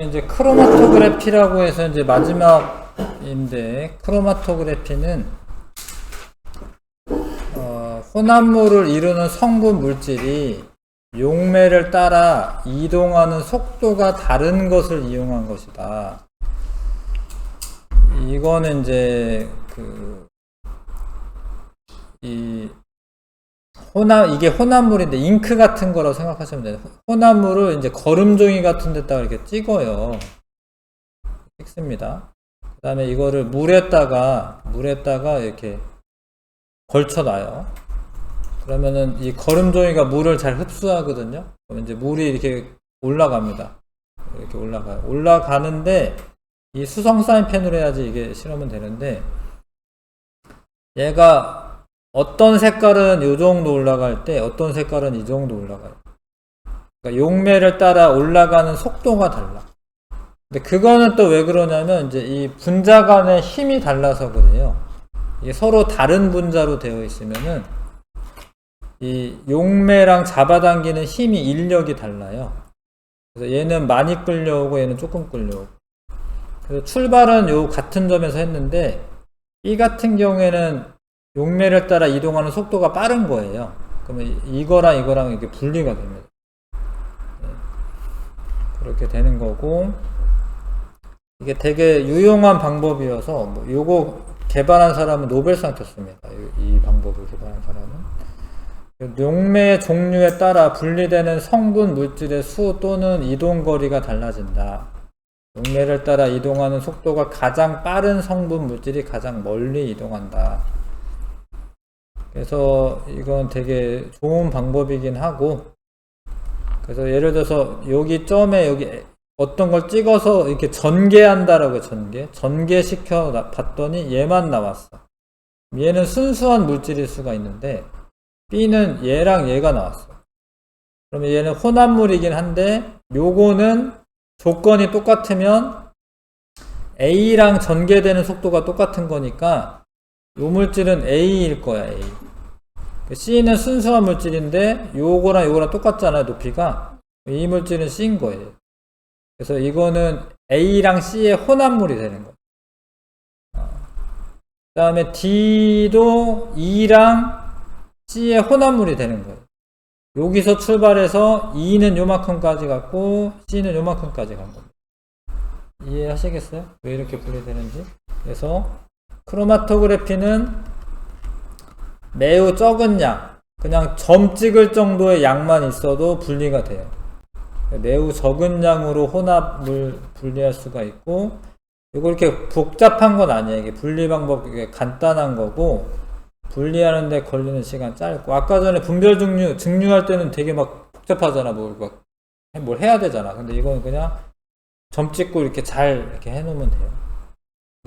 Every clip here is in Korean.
이제 크로마토그래피라고 해서 이제 마지막인데 크로마토그래피는 어, 혼합물을 이루는 성분 물질이 용매를 따라 이동하는 속도가 다른 것을 이용한 것이다. 이거는 이제 그 이 혼합 이게 혼합물인데 잉크 같은 거라고 생각하시면 돼요. 혼합물을 이제 거름종이 같은 데다가 이렇게 찍어요. 찍습니다. 그 다음에 이거를 물에다가 물에다가 이렇게 걸쳐놔요. 그러면은 이 거름종이가 물을 잘 흡수하거든요. 그럼 이제 물이 이렇게 올라갑니다. 이렇게 올라가요. 올라가는데 이 수성 사인펜으로 해야지 이게 실으면 되는데 얘가 어떤 색깔은 이 정도 올라갈 때 어떤 색깔은 이 정도 올라가요. 그러니까 용매를 따라 올라가는 속도가 달라. 근데 그거는 또 왜 그러냐면 이제 이 분자 간의 힘이 달라서 그래요. 이게 서로 다른 분자로 되어 있으면은 이 용매랑 잡아당기는 힘이 인력이 달라요. 그래서 얘는 많이 끌려오고 얘는 조금 끌려오고. 그래서 출발은 요 같은 점에서 했는데 이 같은 경우에는 용매를 따라 이동하는 속도가 빠른 거예요. 그러면 이거랑 이거랑 이게 분리가 됩니다. 네. 그렇게 되는 거고 이게 되게 유용한 방법이어서 뭐 요거 개발한 사람은 노벨상 탔습니다. 이, 이 방법을 개발한 사람은 용매의 종류에 따라 분리되는 성분 물질의 수 또는 이동 거리가 달라진다. 용매를 따라 이동하는 속도가 가장 빠른 성분 물질이 가장 멀리 이동한다. 그래서 이건 되게 좋은 방법이긴 하고 그래서 예를 들어서 여기 점에 여기 어떤 걸 찍어서 이렇게 전개한다라고 전개. 전개시켜 나- 봤더니 얘만 나왔어. 얘는 순수한 물질일 수가 있는데 B는 얘랑 얘가 나왔어. 그러면 얘는 혼합물이긴 한데 요거는 조건이 똑같으면 A랑 전개되는 속도가 똑같은 거니까 요 물질은 A일 거야, A. C는 순수한 물질인데 요거랑 요거랑 똑같잖아요, 높이가. 이 물질은 C인 거예요. 그래서 이거는 A랑 C의 혼합물이 되는 거예요. 그 다음에 D도 E랑 C의 혼합물이 되는 거예요. 여기서 출발해서 E는 요만큼까지 갔고 C는 요만큼까지 간 겁니다. 이해하시겠어요? 왜 이렇게 분리되는지? 그래서 크로마토그래피는 매우 적은 양, 그냥 점 찍을 정도의 양만 있어도 분리가 돼요. 매우 적은 양으로 혼합을 분리할 수가 있고, 이거 이렇게 복잡한 건 아니에요. 이게 분리 방법이 간단한 거고, 분리하는데 걸리는 시간 짧고, 아까 전에 분별 증류, 증류할 때는 되게 막 복잡하잖아. 뭘, 막, 뭘 해야 되잖아. 근데 이건 그냥 점 찍고 이렇게 잘 이렇게 해놓으면 돼요.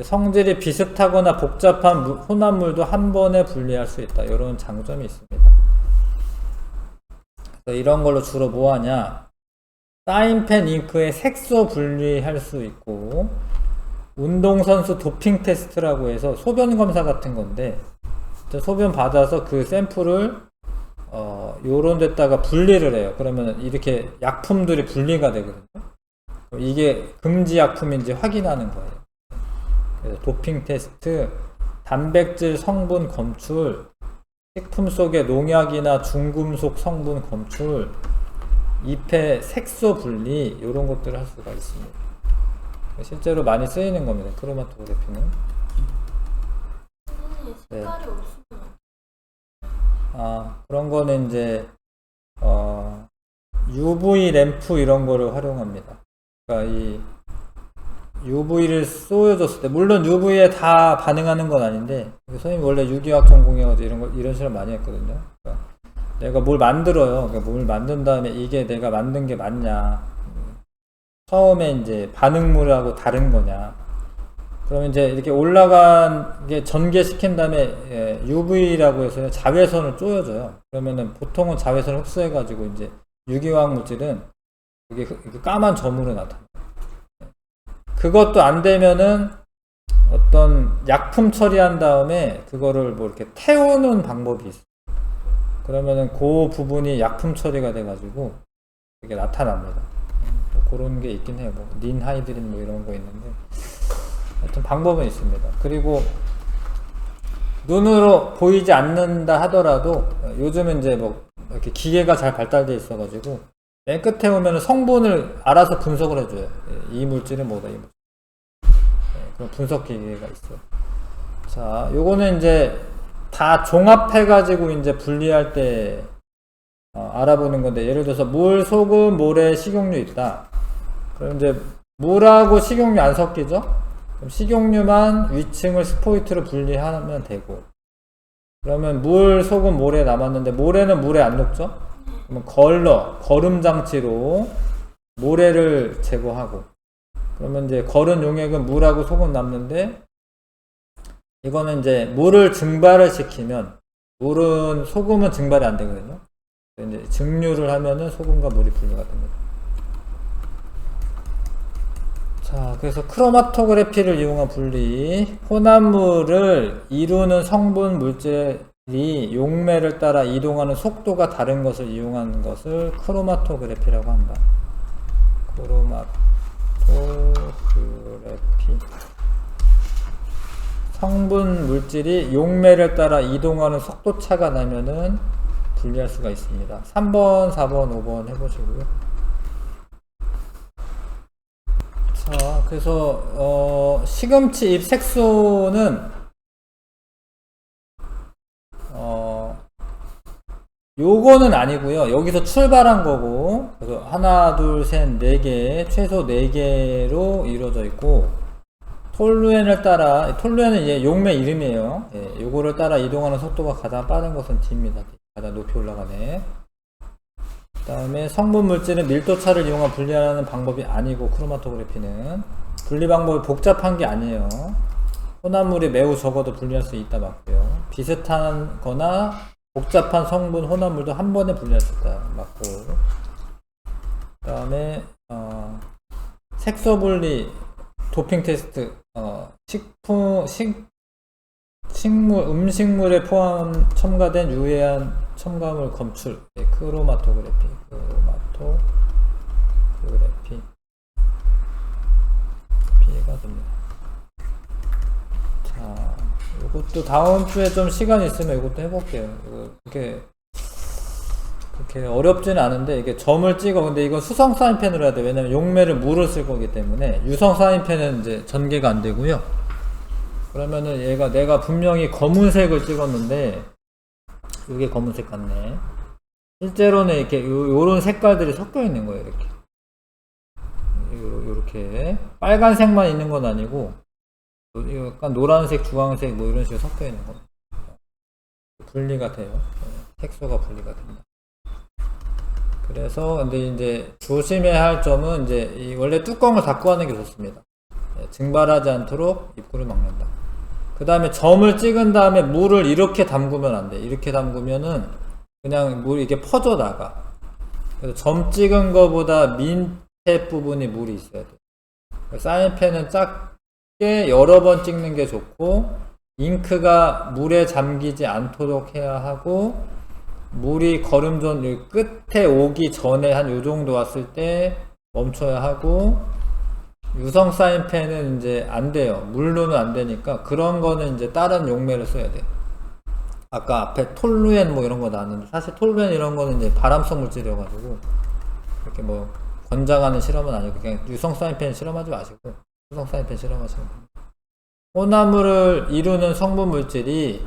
성질이 비슷하거나 복잡한 물- 혼합물도 한 번에 분리할 수 있다. 이런 장점이 있습니다. 이런 걸로 주로 뭐 하냐? 사인펜 잉크의 색소 분리할 수 있고, 운동선수 도핑 테스트라고 해서 소변 검사 같은 건데, 소변 받아서 그 샘플을 어, 요런 데다가 분리를 해요. 그러면 이렇게 약품들이 분리가 되거든요. 이게 금지 약품인지 확인하는 거예요. 그래서 도핑 테스트, 단백질 성분 검출, 식품 속의 농약이나 중금속 성분 검출, 잎의 색소 분리 이런 것들을 할 수가 있습니다. 실제로 많이 쓰이는 겁니다. 크로마토그래피는. 색깔이 없으면 아 그런 거는 이제 어, UV 램프 이런 거를 활용합니다. 그러니까 이 UV를 쏘여줬을 때 물론 UV에 다 반응하는 건 아닌데 선생님 원래 유기학 전공해가지고 이런 거 이런 실험 많이 했거든요. 그러니까 내가 뭘 만들어요. 그러니까 뭘 만든 다음에 이게 내가 만든 게 맞냐. 처음에 이제 반응물하고 다른 거냐. 그러면 이제 이렇게 올라간 게 전개시킨 다음에 예, UV라고 해서 자외선을 쪼여줘요. 그러면은 보통은 자외선을 흡수해가지고 이제 유기화학 물질은 이게 그- 까만 점으로 나타나요. 그것도 안 되면은 어떤 약품 처리한 다음에 그거를 뭐 이렇게 태우는 방법이 있어요. 그러면은 그 부분이 약품 처리가 돼가지고 이게 나타납니다. 뭐 그런 게 있긴 해요. 뭐 닌하이드린 뭐 이런 거 있는데 하여튼 방법은 있습니다. 그리고 눈으로 보이지 않는다 하더라도 요즘은 이제 뭐 이렇게 기계가 잘 발달돼 있어가지고 맨 끝에 오면 성분을 알아서 분석을 해줘요. 예, 이 물질은 뭐다 이 물질. 예, 그런 분석 기계가 있어요. 자, 요거는 이제 다 종합해가지고 이제 분리할 때 어, 알아보는 건데 예를 들어서 물, 소금, 모래, 식용유 있다. 그럼 이제 물하고 식용유 안 섞이죠? 그럼 식용유만 위층을 스포이트로 분리하면 되고 그러면 물, 소금, 모래 남았는데 모래는 물에 안 녹죠? 걸러, 거름 장치로 모래를 제거하고 그러면 이제 거른 용액은 물하고 소금 남는데 이거는 이제 물을 증발을 시키면 물은 소금은 증발이 안 되거든요. 이제 증류를 하면은 소금과 물이 분리가 됩니다. 자, 그래서 크로마토그래피를 이용한 분리, 혼합물을 이루는 성분 물질 이 용매를 따라 이동하는 속도가 다른 것을 이용하는 것을 크로마토그래피라고 한다. 크로마토그래피. 성분 물질이 용매를 따라 이동하는 속도 차가 나면은 분리할 수가 있습니다. 3번, 4번, 5번 해보시고요. 자, 그래서 어, 시금치 잎 색소는 어, 요거는 아니고요. 여기서 출발한 거고, 그래서 하나, 둘, 셋, 네 개, 최소 네 개로 이루어져 있고, 톨루엔을 따라, 톨루엔은 이제 용매 이름이에요. 예, 요거를 따라 이동하는 속도가 가장 빠른 것은 D입니다. 가장 높이 올라가네. 그 다음에 성분 물질은 밀도차를 이용한 분리하는 방법이 아니고 크로마토그래피는 분리 방법이 복잡한 게 아니에요. 혼합물이 매우 적어도 분리할 수 있다 맞고요. 비슷한 거나 복잡한 성분 혼합물도 한 번에 있다 맞고. 그 다음에 어, 색소 분리 도핑 테스트. 어, 식품 식 식물 음식물에 포함 첨가된 유해한 첨가물 검출. 예, 크로마토그래피. 크로마토그래피. 피해가 됩니다. 자, 이것도 다음 주에 좀 시간 있으면 이것도 해볼게요. 이거 그렇게 어렵지는 않은데 이게 점을 찍어 근데 이건 수성 사인펜으로 해야 돼 왜냐면 용매를 물을 쓸 거기 때문에 유성 사인펜은 이제 전개가 안 되고요. 그러면은 얘가 내가 분명히 검은색을 찍었는데 이게 검은색 같네. 실제로는 이렇게 요, 요런 색깔들이 섞여 있는 거예요 이렇게. 요, 요렇게 빨간색만 있는 건 아니고 요- 약간 노란색, 주황색 뭐 이런 식으로 섞여 있는 거. 분리가 돼요. 네, 색소가 분리가 됩니다. 그래서 근데 이제 조심해야 할 점은 이제 이 원래 뚜껑을 닫고 하는 게 좋습니다. 네, 증발하지 않도록 입구를 막는다. 그 다음에 점을 찍은 다음에 물을 이렇게 담그면 안 돼. 이렇게 담그면은 그냥 물이 이렇게 퍼져 나가. 그래서 점 찍은 거보다 밑에 부분이 물이 있어야 돼. 사인펜은 작 게 여러 번 찍는 게 좋고, 잉크가 물에 잠기지 않도록 해야 하고, 물이 이 끝에 오기 전에 한 요 정도 왔을 때 멈춰야 하고, 유성 사인펜은 이제 안 돼요. 물로는 안 되니까 그런 거는 이제 다른 용매를 써야 돼. 아까 앞에 톨루엔 뭐 이런 거 나왔는데 사실 톨루엔 이런 거는 이제 발암성 물질이어가지고 이렇게 뭐 권장하는 실험은 아니고 그냥 유성 사인펜 실험하지 마시고 사인펜 실험하시면 됩니다. 혼합물을 이루는 성분 물질이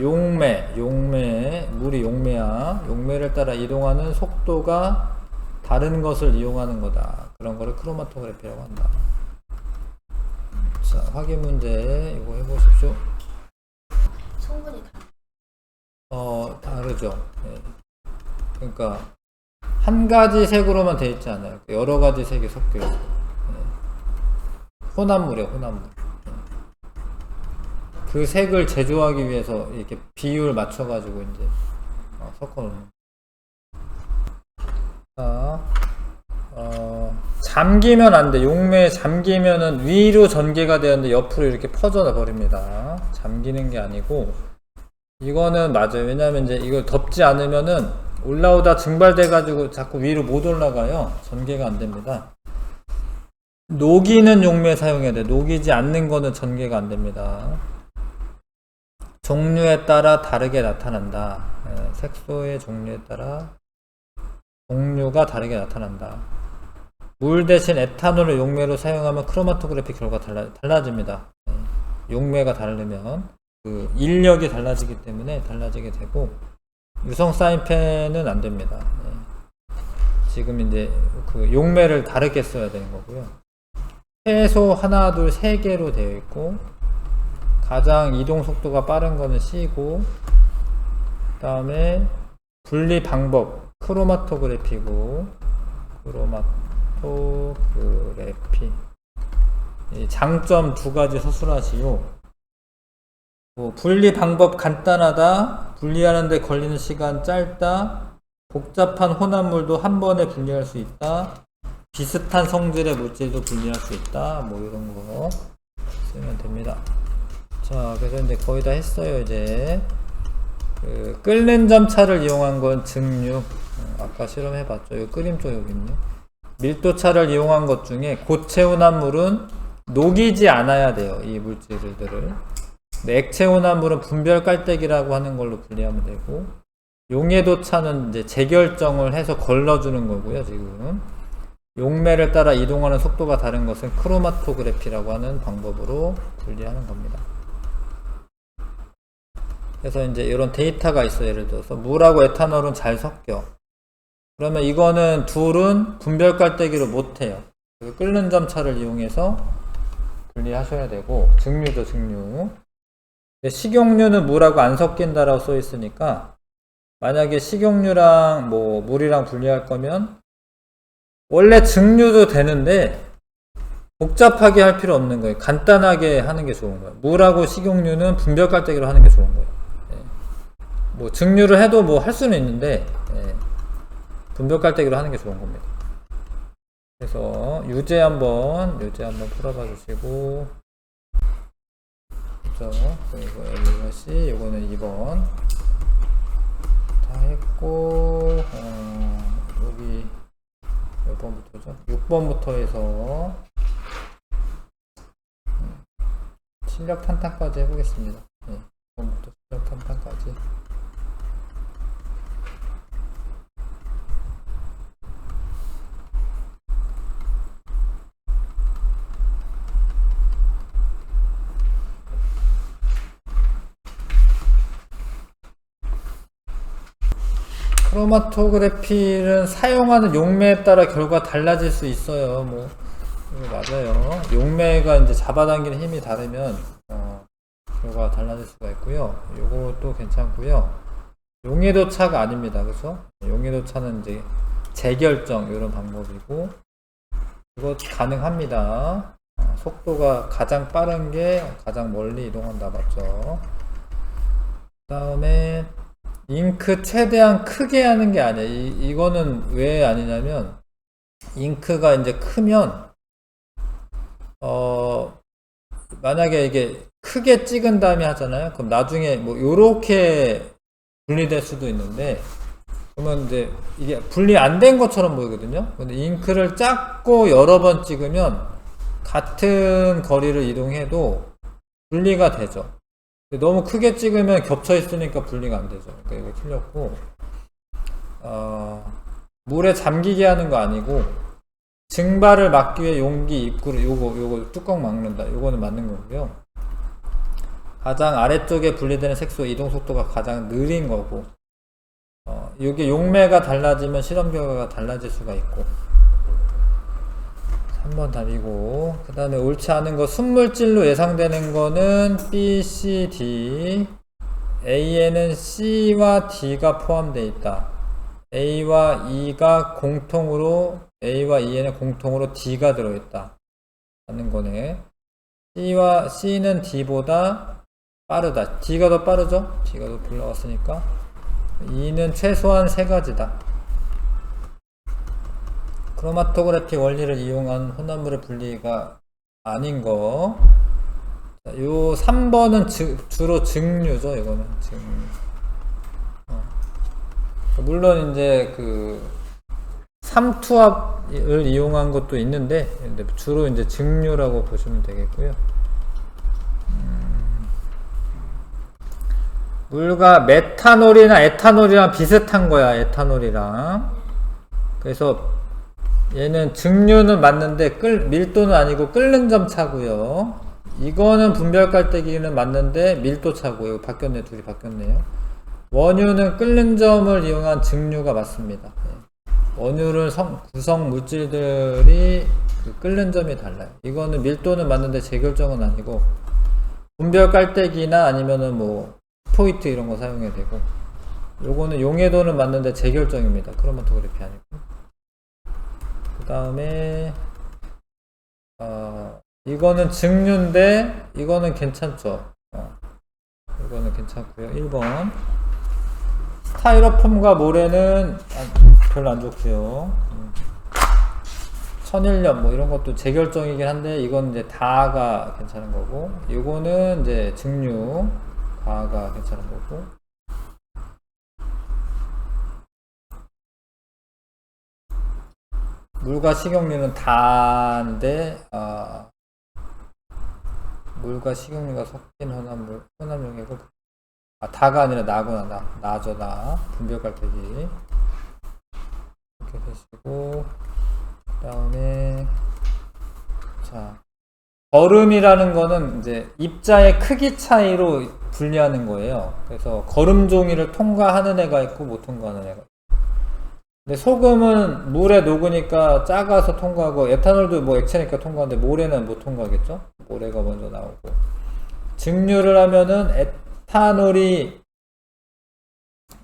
용매, 용매, 물이 용매야. 용매를 따라 이동하는 속도가 다른 것을 이용하는 거다. 그런 거를 크로마토그래피라고 한다. 자, 확인 문제 이거 해보십시오. 성분이 다 어, 다르죠. 예. 그러니까 한 가지 색으로만 돼 있지 않아요. 여러 가지 색이 섞여 있어요. 예. 혼합물이에요, 혼합물. 예. 그 색을 제조하기 위해서 이렇게 비율 맞춰가지고 이제 어, 섞어놓는. 자, 어, 잠기면 안 돼. 용매에 잠기면은 위로 전개가 되었는데 옆으로 이렇게 퍼져 버립니다. 잠기는 게 아니고 이거는 맞아요. 왜냐면 이제 이걸 덮지 않으면은 올라오다 증발돼 가지고 자꾸 위로 못 올라가요. 전개가 안 됩니다. 녹이는 용매 사용해야 돼. 녹이지 않는 거는 전개가 안 됩니다. 종류에 따라 다르게 나타난다. 예, 색소의 종류에 따라 종류가 다르게 나타난다. 물 대신 에탄올을 용매로 사용하면 크로마토그래피 결과 달라, 달라집니다. 예, 용매가 다르면 그 인력이 달라지기 때문에 달라지게 되고 유성 사인펜은 안 됩니다. 예. 지금 이제 그 용매를 다르게 써야 되는 거고요. 최소 하나, 둘, 세 개로 되어 있고 가장 이동 속도가 빠른 거는 C고 그 다음에 분리 방법 크로마토그래피고 크로마토그래피 이 장점 두 가지 서술하시오. 뭐 분리 방법 간단하다. 분리하는데 걸리는 시간 짧다. 복잡한 혼합물도 한 번에 분리할 수 있다. 비슷한 성질의 물질도 분리할 수 있다. 뭐 이런 거 쓰면 됩니다. 자, 그래서 이제 거의 다 했어요. 이제 그 끓는 점차를 이용한 건 증류. 어, 아까 실험해봤죠. 이 끓임조 여기 있네. 밀도차를 이용한 것 중에 고체 혼합물은 녹이지 않아야 돼요. 이 물질들을. 근데 액체 혼합물은 분별 깔때기라고 하는 걸로 분리하면 되고 용해도 차는 이제 재결정을 해서 걸러주는 거고요. 지금 용매를 따라 이동하는 속도가 다른 것은 크로마토그래피라고 하는 방법으로 분리하는 겁니다. 그래서 이제 이런 데이터가 있어요. 예를 들어서 물하고 에탄올은 잘 섞여. 그러면 이거는 둘은 분별 깔때기로 못해요. 그 끓는 점차를 이용해서 분리하셔야 되고 증류죠 증류. 식용유는 물하고 안 섞인다라고 써 있으니까 만약에 식용유랑 뭐 물이랑 분리할 거면 원래 증류도 되는데 복잡하게 할 필요 없는 거예요. 간단하게 하는 게 좋은 거예요. 물하고 식용유는 분별 깔때기로 하는 게 좋은 거예요. 예. 뭐 증류를 해도 뭐 할 수는 있는데 예. 분별 깔때기로 하는 게 좋은 겁니다. 그래서 유제 한번 유제 한번 풀어봐 주시고 그죠? 그리고 씨 요거는 2번 다 했고 어, 여기 몇 번부터죠? 6번부터 해서 음, 실력 탄탄까지 해보겠습니다. 네, 6번부터 실력 탄탄 크로마토그래피는 사용하는 용매에 따라 결과 달라질 수 있어요. 뭐 이거 맞아요. 용매가 이제 잡아당기는 힘이 다르면 어, 결과가 달라질 수가 있고요. 요것도 괜찮고요. 용해도 차가 아닙니다. 그렇죠? 용해도 차는 이제 재결정 이런 방법이고 이거 가능합니다. 어, 속도가 가장 빠른 게 가장 멀리 이동한다 맞죠? 그 다음에 잉크 최대한 크게 하는 게 아니야. 이, 이거는 왜 아니냐면, 잉크가 이제 크면, 어, 만약에 이게 크게 찍은 다음에 하잖아요. 그럼 나중에 뭐, 요렇게 분리될 수도 있는데, 그러면 이제 이게 분리 안 된 것처럼 보이거든요. 근데 잉크를 작고 여러 번 찍으면, 같은 거리를 이동해도 분리가 되죠. 너무 크게 찍으면 겹쳐 있으니까 분리가 안 되죠. 그러니까 이거 틀렸고, 어, 물에 잠기게 하는 거 아니고, 증발을 막기 위해 용기 입구를, 요거, 요거 뚜껑 막는다. 요거는 맞는 거고요. 가장 아래쪽에 분리되는 색소 이동 속도가 가장 느린 거고, 어, 이게 용매가 달라지면 실험 결과가 달라질 수가 있고, 3번 답이고 그 다음에 옳지 않은 거 순물질로 예상되는 거는 B, C, D. A에는 C와 D가 포함되어 있다. A와 E가 공통으로 A와 E에는 공통으로 D가 들어있다. 하는 거네. C와 C는 D보다 빠르다. D가 더 빠르죠? D가 더 불러왔으니까. E는 최소한 세 가지다 크로마토그래피 원리를 이용한 혼합물의 분리가 아닌 거. 자, 요 3번은 주, 주로 증류죠, 이거는. 증류. 어. 물론 이제 그 삼투압을 이용한 것도 있는데 주로 이제 증류라고 보시면 되겠고요. 음, 물과 메탄올이나 에탄올이랑 비슷한 거야 에탄올이랑 그래서 얘는 증류는 맞는데 끓, 밀도는 아니고 끓는 점 차고요. 이거는 분별 깔때기는 맞는데 밀도 차고 이거 바뀌었네 둘이 바뀌었네요. 원유는 끓는 점을 이용한 증류가 맞습니다. 예. 원유를 성- 구성 물질들이 그 끓는 점이 달라요. 이거는 밀도는 맞는데 재결정은 아니고 분별 깔때기나 아니면은 뭐 포이트 이런 거 사용해야 되고 요거는 용해도는 맞는데 재결정입니다. 크로마토그래피 아니고. 그 다음에 어, 이거는 증류인데 이거는 괜찮죠. 어, 이거는 괜찮고요. 1번 스타이로폼과 모래는 안- 별로 안 좋고요. 음. 천일염 뭐 이런 것도 재결정이긴 한데 이건 이제 다가 괜찮은 거고 이거는 이제 증류 다가 괜찮은 거고 물과 식용유는 다인데 아, 물과 식용유가 섞인 혼합 물 혼합 용액을 아 다가 아니라 나구나 나 나죠 나 분별 깔때기 이렇게 되시고 그 다음에 자 걸음이라는 거는 이제 입자의 크기 차이로 분리하는 거예요. 그래서 걸음 종이를 통과하는 애가 있고 못 통과하는 애가. 근데 소금은 물에 녹으니까 작아서 통과하고 에탄올도 뭐 액체니까 통과하는데 모래는 못 통과하겠죠? 모래가 먼저 나오고 증류를 하면은 에탄올이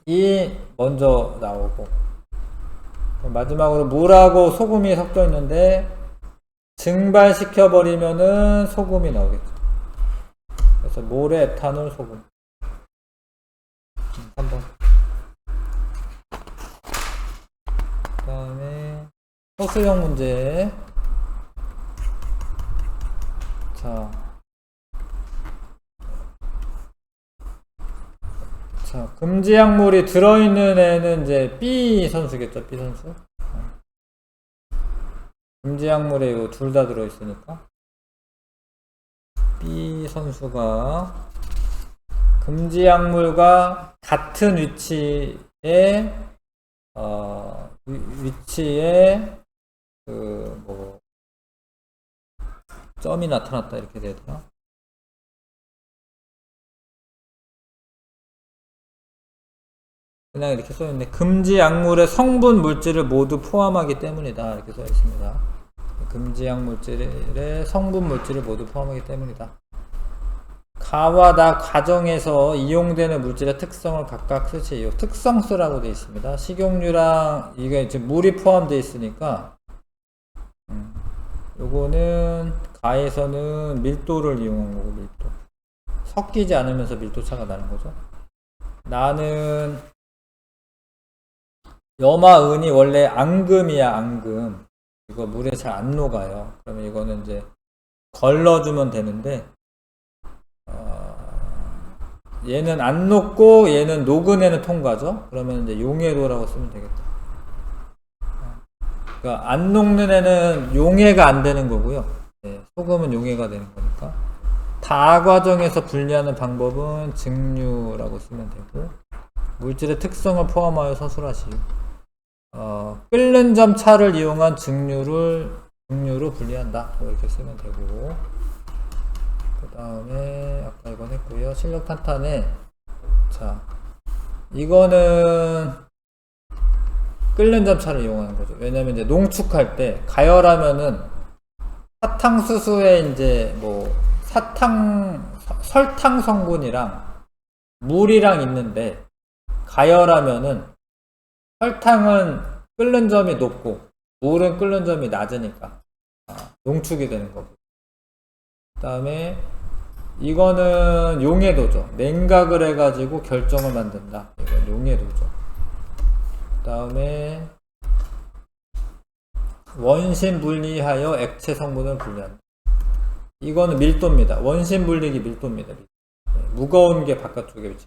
이 먼저 나오고 마지막으로 물하고 소금이 섞여 있는데 증발시켜 버리면은 소금이 나오겠죠. 그래서 모래, 에탄올, 소금. 음, 한번. 그다음에 소수형 문제. 자. 자, 금지 약물이 들어있는 애는 이제 B 선수겠죠, B 선수. 금지 약물에 요둘다 들어있으니까 B 선수가 금지 약물과 같은 위치에 어 위, 위치에 그 뭐 점이 나타났다 이렇게 돼야 되나? 그냥 이렇게 써있는데 금지 약물의 성분 물질을 모두 포함하기 때문이다 이렇게 써 있습니다. 금지 약 물질의 성분 물질을 모두 포함하기 때문이다. 가와 나 과정에서 이용되는 물질의 특성을 각각 쓰지. 요 특성수라고 되어 있습니다. 식용유랑 이게 지금 물이 포함되어 있으니까 음, 요거는 가에서는 밀도를 이용한 거고 밀도. 섞이지 않으면서 밀도 차가 나는 거죠. 나는 염화 은이 원래 앙금이야 앙금. 이거 물에 잘 안 녹아요. 그러면 이거는 이제 걸러주면 되는데 어, 얘는 안 녹고 얘는 녹은 애는 통과죠. 그러면 이제 용해도라고 쓰면 되겠다. 그러니까 안 녹는 애는 용해가 안 되는 거고요. 네, 소금은 용해가 되는 거니까. 다 과정에서 분리하는 방법은 증류라고 쓰면 되고 물질의 특성을 포함하여 서술하시오. 어, 끓는 점 차를 이용한 증류를 증류로 분리한다. 뭐 이렇게 쓰면 되고 그 다음에 아까 이건 했고요. 실력 탄탄에 자 이거는 끓는 점 차를 이용하는 거죠. 왜냐면 이제 농축할 때 가열하면은 사탕수수에 이제 뭐 사탕 서- 설탕 성분이랑 물이랑 있는데 가열하면은 설탕은 끓는 점이 높고 물은 끓는 점이 낮으니까 아, 농축이 되는 거고. 그 다음에 이거는 용해도죠. 냉각을 해가지고 결정을 만든다. 이건 용해도죠. 그 다음에 원심 분리하여 액체 성분을 분리한다 이거는 밀도입니다 원심 분리기 밀도입니다 밀도. 네, 무거운 게 바깥쪽에 위치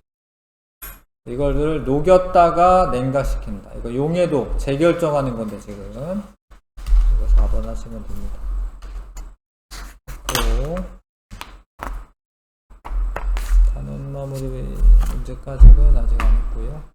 이거를 녹였다가 냉각시킨다. 이거 용해도 재결정하는 건데 지금 이거 4번 하시면 됩니다. 또 단원 마무리 문제까지는 아직 안 했고요.